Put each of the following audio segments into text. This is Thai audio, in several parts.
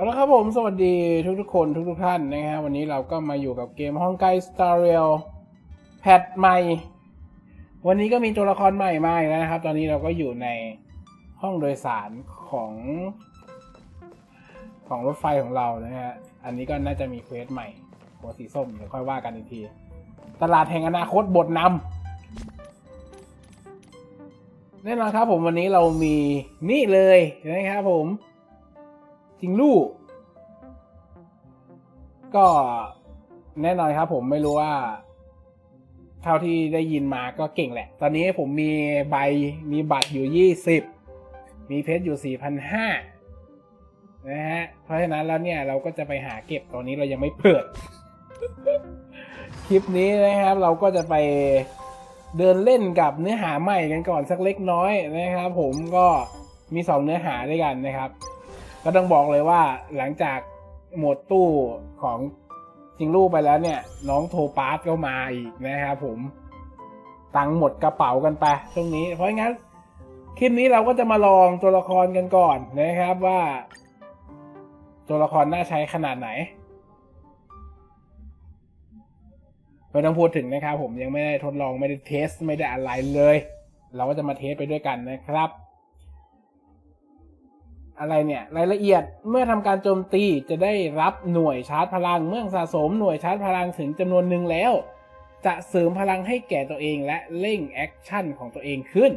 เอาละครับผม สวัสดีทุกๆคนทุกๆท่านนะฮะวันนี้เราก็มาอยู่กับเกมห้องไก Star Rail แพทใหม่ วันนี้ก็มีตัวละครใหม่มาอีกแล้วนะครับ ตอนนี้เราก็อยู่ในห้องโดยสารของ ของรถไฟของเรานะฮะ อันนี้ก็น่าจะมีเควสใหม่หัวสีส้มเดี๋ยวค่อยว่ากันอีกที ตลาดแห่งอนาคตบทนำแน่นอนครับผมวันนี้เรามีนี่เลยนะครับผม จริงลูกก็แน่นอนครับผมไม่รู้ว่าเท่าที่ได้ยินมาก็เก่งแหละ ตอนนี้ผมมีใบมีบัตรอยู่ยี่สิบมีเพชรอยู่สี่พันห้านะฮะ เพราะฉะนั้นแล้วเนี่ยเราก็จะไปหาเก็บตอนนี้เรายังไม่เปิด คลิปนี้นะครับ เราก็จะไปเดินเล่นกับเนื้อหาใหม่กันก่อนสักเล็กน้อยนะครับ ผมก็มีสองเนื้อหาด้วยกันนะครับ ก็ต้องบอกเลยว่าหลังจากหมดตู้ของจริงลูกไปแล้วเนี่ย น้องโทปาสก็มาอีกนะครับผมตังหมดกระเป๋ากันไปช่วงนี้ เพราะงั้นคลิปนี้เราก็จะมาลองตัวละครกันก่อนนะครับว่า ตัวละครน่าใช้ขนาดไหนไม่ต้องพูดถึงนะครับผมยังไม่ได้ทดลองไม่ได้เทส ไม่ได้อะไรเลย เราก็จะมาเทสไปด้วยกันนะครับ อะไรเนี่ยรายละเอียดเมื่อทำการโจมตีจะได้รับหน่วยชาร์จพลัง เมื่อสะสมหน่วยชาร์จพลังถึงจำนวนหนึ่งแล้ว จะเสริมพลังให้แก่ตัวเองและเร่งแอคชั่นของตัวเองขึ้น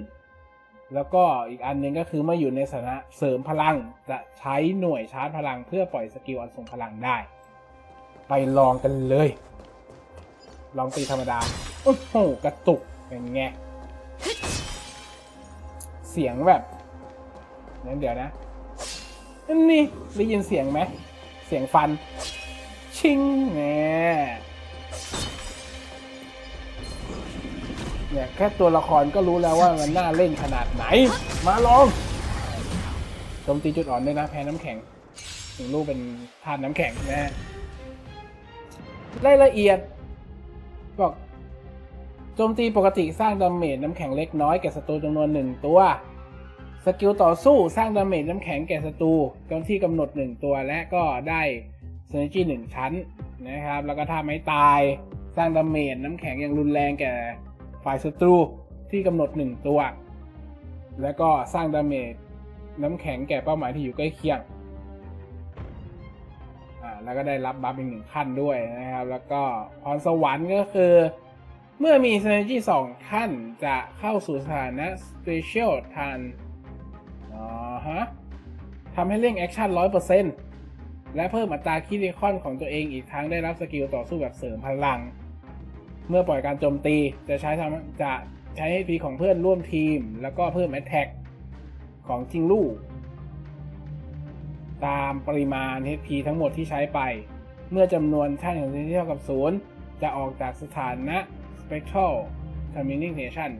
แล้วก็อีกอันหนึ่งก็คือเมื่ออยู่ในสถานะเสริมพลังจะใช้หน่วยชาร์จพลัง เพื่อปล่อยสกิลอันทรงพลังได้ ไปลองกันเลย ลองตีธรรมดาโอ้โหกระตุกเป็นไงเสียงแบบงั้นเดี๋ยวนะ นี่ได้ยินเสียงไหม เสียงฟัน ชิงแหมเนี่ยแค่ตัวละครก็รู้แล้วว่ามันน่าเล่นขนาดไหน มาลองโจมตีจุดอ่อนด้วยนะแพ้น้ำแข็งถึงลูกเป็นธาตุน้ำแข็งนะฮะรายละเอียดบอกโจมตีปกติสร้างดาเมจน้ำแข็งเล็กน้อยแก่ศัตรูจำนวนหนึ่งตัว สกิลต่อสู้สร้างดาเมจน้ำแข็งแก่ศัตรูจำที่กำหนด 1 ตัวและก็ได้ synergy 1ชั้นนะครับ แล้วก็ถ้าไม่ตายสร้างดาเมจน้ำแข็งอย่างรุนแรงแก่ฝ่ายศัตรูที่กำหนด 1 ตัว แล้วก็สร้างดาเมจน้ำแข็งแก่เป้าหมายที่อยู่ใกล้เคียงอ่าแล้วก็ได้รับบัฟอีกหนึ่งขั้นด้วยนะครับ แล้วก็พรสวรรค์ก็คือเมื่อมี synergy 2ขั้นจะเข้าสู่สถานะ special ทัน อ๋อฮะทำให้เร่งแอคชั่นร้อยเปอร์เซ็นต์และเพิ่มอัตราคิริคอนของตัวเองอีกทั้งได้รับสกิลต่อสู้แบบเสริมพลัง เมื่อปล่อยการโจมตีจะใช้ทำจะใช้ HP ของเพื่อนร่วมทีม แล้วก็เพิ่ม Attack ของจิงลู่ตามปริมาณ HP ทั้งหมดที่ใช้ไป เมื่อจำนวนท่านของที่เท่ากับศูนย์จะออกจากสถานะ Spectral Termination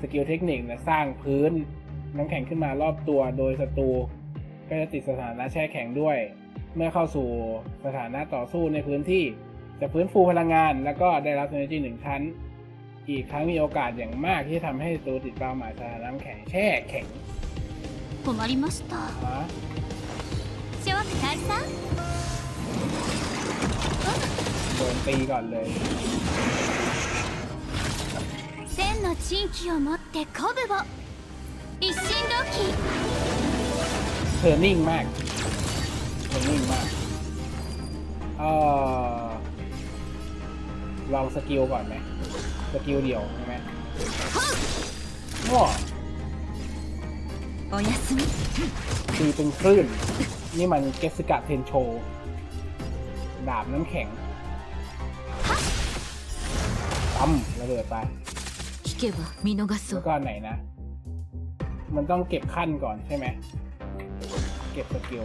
สกิลเทคนิคนะสร้างพื้น น้ำแข็งขึ้นมารอบตัวโดยศัตรูก็จะติดสถานะแช่แข็งด้วย เมื่อเข้าสู่สถานะต่อสู้ในพื้นที่ จะฟื้นฟูพลังงาน แล้วก็ได้รับ energy หนึ่งชั้น อีกครั้งมีโอกาสอย่างมากที่จะทำให้ตัวติดเป้าหมายสถานะน้ำแข็งแช่แข็ง 困りました ฮะ 諸悪退散 โดนตีก่อนเลย 千の珍奇を持って鼓舞を 一心同期 เธอนิ่งมากเธอนิ่งมาก เออลองสกิลก่อนไหมสกิลเดียวใช่ไหมว้า おやすみ ตีเป็นคลื่น นี่มันเกสกะเทนโช ดาบน้ำแข็งตั้มระเบิดไป 聞けば見逃そ แล้ว う ก็ไหนนะ มันต้องเก็บขั้นก่อนใช่ไหม เก็บสกิล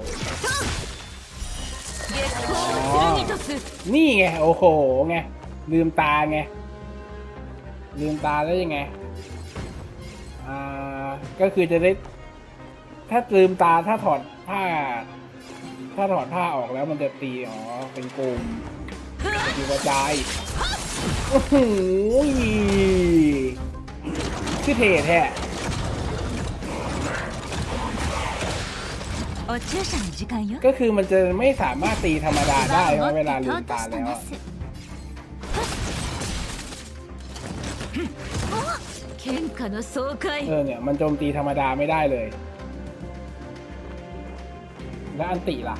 นี่ไง โอ้โหไง ลืมตาไง ลืมตาแล้วยังไง อ่า ก็คือจะได้ ถ้าลืมตาถ้าถอดผ้า ถ้าถอดผ้าออกแล้วมันจะตี อ๋อ เป็นกลุ่มอยู่กระจายโอ้โหคือเทแท้ ก็คือมันจะไม่สามารถตีธรรมดาได้เวลาลืมตาแล้วเออเนี่ยมันโจมตีธรรมดาไม่ได้เลย และอันติล่ะ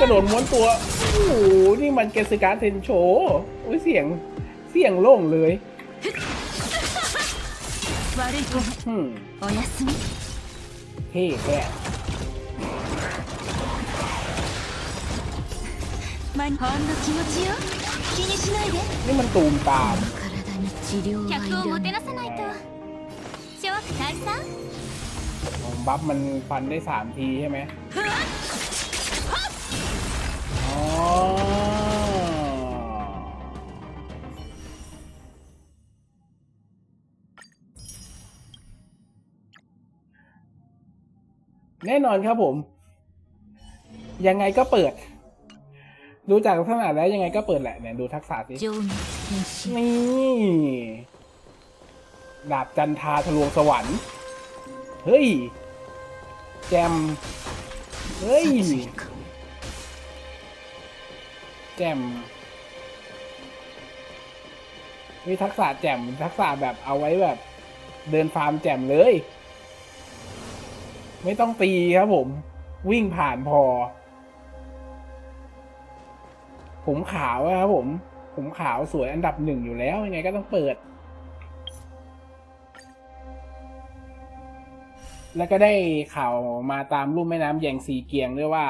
กระโดดม้วนตัว โอ้โห นี่มันเกสการ์เทนโชโอ้ยเสียง เสียงโล่งเลย 悪い子 อืม おやすみ เท่แค่ まほんの気持ちよ気にしないで นี่มันตูมตาม 体に治療はい客をもてらなないさないと諸悪退散 บัฟมันฟันได้สามทีใช่ไหมอ๋อ แน่นอนครับผม ยังไงก็เปิด ดูจากลักษณะแล้วยังไงก็เปิดแหละเนี่ยดูทักษะสินี่ดาบจันทาทะลวงสวรรค์ เฮ้ย แจม เฮ้ย แจมมีทักษะแจมทักษะแบบเอาไว้แบบ เดินฟาร์มแจมเลย ไม่ต้องตีครับผม วิ่งผ่านพอ ผมขาวอะครับผม ผมขาวสวยอันดับหนึ่งอยู่แล้วยังไงก็ต้องเปิด แล้วก็ได้ข่าวมาตามรูปแม่น้ำแยงซีเกียงด้วยว่า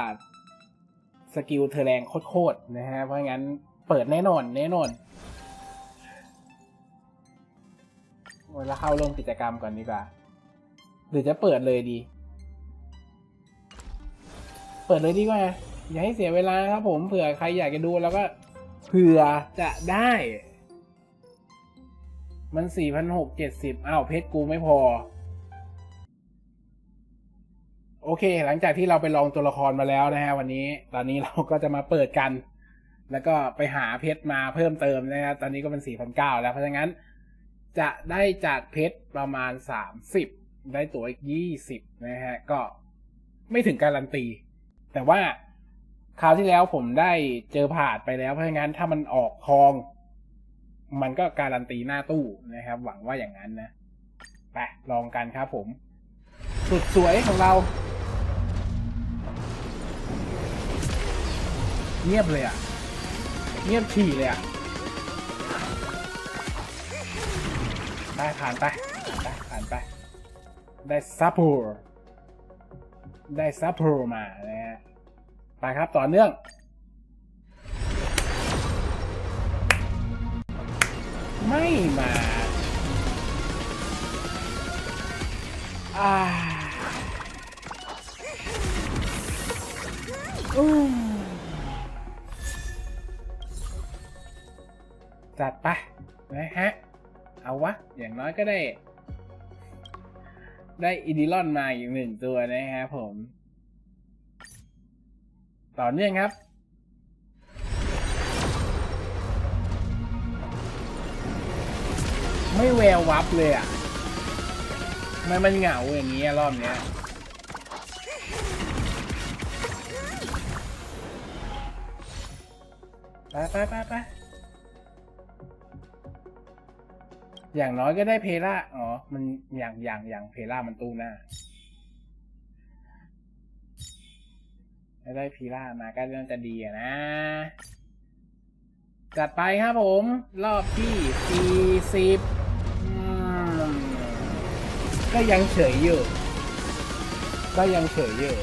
สกิลเธอแรงโคตรๆนะฮะ เพราะงั้นเปิดแน่นอนแน่นอนเวลาเข้าร่วมกิจกรรมก่อนดีกว่า หรือจะเปิดเลยดี เปิดเลยดีกว่า อย่าให้เสียเวลาครับผมเผื่อใครอยากจะดูแล้วก็เผื่อจะได้ มันสี่พันหกเจ็ดสิบอ้าวเพชรกูไม่พอ โอเค หลังจากที่เราไปลองตัวละครมาแล้วนะฮะวันนี้ ตอนนี้เราก็จะมาเปิดกัน แล้วก็ไปหาเพชรมาเพิ่มเติมนะครับตอนนี้ก็เป็นสี่พันเก้าแล้วเพราะฉะนั้น จะได้จากเพชรประมาณสามสิบได้ตัวอีกยี่สิบนะฮะก็ไม่ถึงการันตี แต่ว่าคราวที่แล้วผมได้เจอผานไปแล้วเพราะงั้นถ้ามันออกทอง มันก็การันตีหน้าตู้นะครับ หวังว่าอย่างนั้นนะไปลองกันครับผม สุดสวยของเรา เงียบเลยอะ เงียบฉี่เลยอะได้ผ่านไปไปผ่านไป ได้ซัพพอร์ ได้ซัพพอร์มานะฮะไปครับต่อเนื่อง ไม่มาอ่าอืมจัดไปนะฮะ เอาวะ อย่างน้อยก็ได้ ได้อีดิลอนมาอีกหนึ่งตัวนะฮะผม ต่อเนื่องครับ ไม่แวววับเลยอะทำไมันมันเหงาอย่างนี้รอบเนี้ยไปไปไปไป อย่างน้อยก็ได้เพล่าอ๋อ มันอย่างอย่างอย่างเพล่ามันตู้หน้าถ้าได้พีล่ามาก็น่าจะดีอะนะ จัดไปครับผม รอบที่40อืมก็ยังเฉยอยู่ ก็ยังเฉยอยู่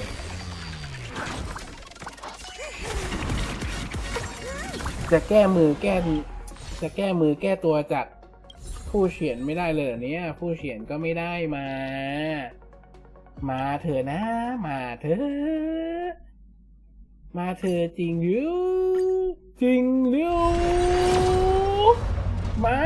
จะแก้มือแก้ จะแก้มือแก้ตัวจาก ผู้เฉียนไม่ได้เลยเหรอเนี่ย ผู้เฉียนก็ไม่ได้มา มาเถอะนะ มาเถอะมาเธอจริงหรือจริงหรือมา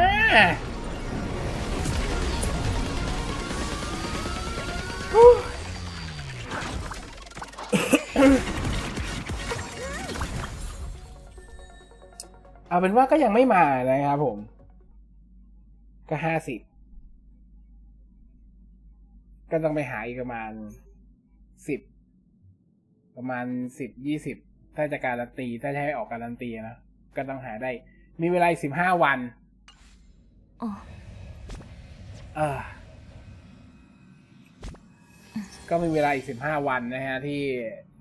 เอาเป็นว่าก็ยังไม่มานะครับผม ก็ห้าสิบก็ต้องไปหาอีกประมาณสิบประมาณสิบยี่สิบถ้าจะการันตีถ้าจะให้ออกการันตีนะก็ต้องหาได้ มีเวลาสิบห้าวันあเออก็มีเวลาอีกสิบห้าวันนะฮะ ที่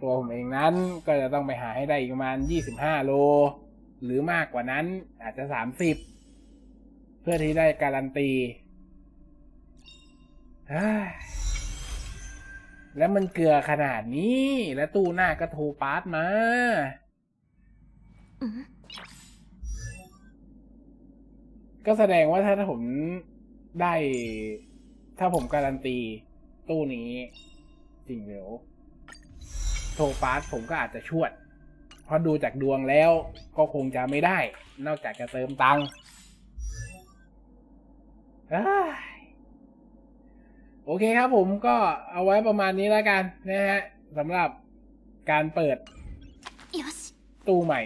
ตัวผมเองนั้นก็จะต้องไปหาให้ได้อีกประมาณยี่สิบห้าโล หรือมากกว่านั้นอาจจะสามสิบ เพื่อที่ได้การันตีเฮ้ยแล้วมันเกลือขนาดนี้ แล้วตู้หน้าก็โทรปาร์ตมาうんก็แสดงว่าถ้าถ้าผมได้ ถ้าผมการันตี ตู้นี้ จริงเดี๋ยวโทรปาร์ตผมก็อาจจะชวด เพราะดูจากดวงแล้วก็คงจะไม่ได้ นอกจากจะเติมตังค์เอ้ย โอเคครับผมก็เอาไว้ประมาณนี้แล้วกันนะฮะสำหรับการเปิดよしตู้ใหม่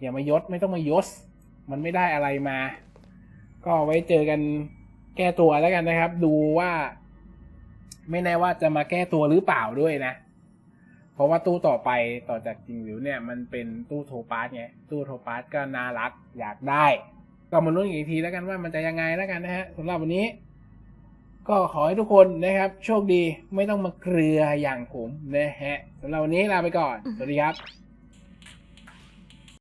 อย่ามายศไม่ต้องมายศ มันไม่ได้อะไรมา ก็เอาไว้เจอกันแก้ตัวแล้วกันนะครับ ดูว่า ไม่แน่ว่าจะมาแก้ตัวหรือเปล่าด้วยนะ เพราะว่าตู้ต่อไปต่อจากจิงหวิวเนี่ย มันเป็นตู้โทปาสไงตู้โทปาสก็น่ารักอยากได้ ก็มาลุ้นอีกทีแล้วกันว่ามันจะยังไงแล้วกันนะฮะสำหรับวันนี้ ก็ขอให้ทุกคนนะครับ โชคดีไม่ต้องมาเกลืออย่างผมนะฮะสำหรับวันนี้ลาไปก่อน สวัสดีครับ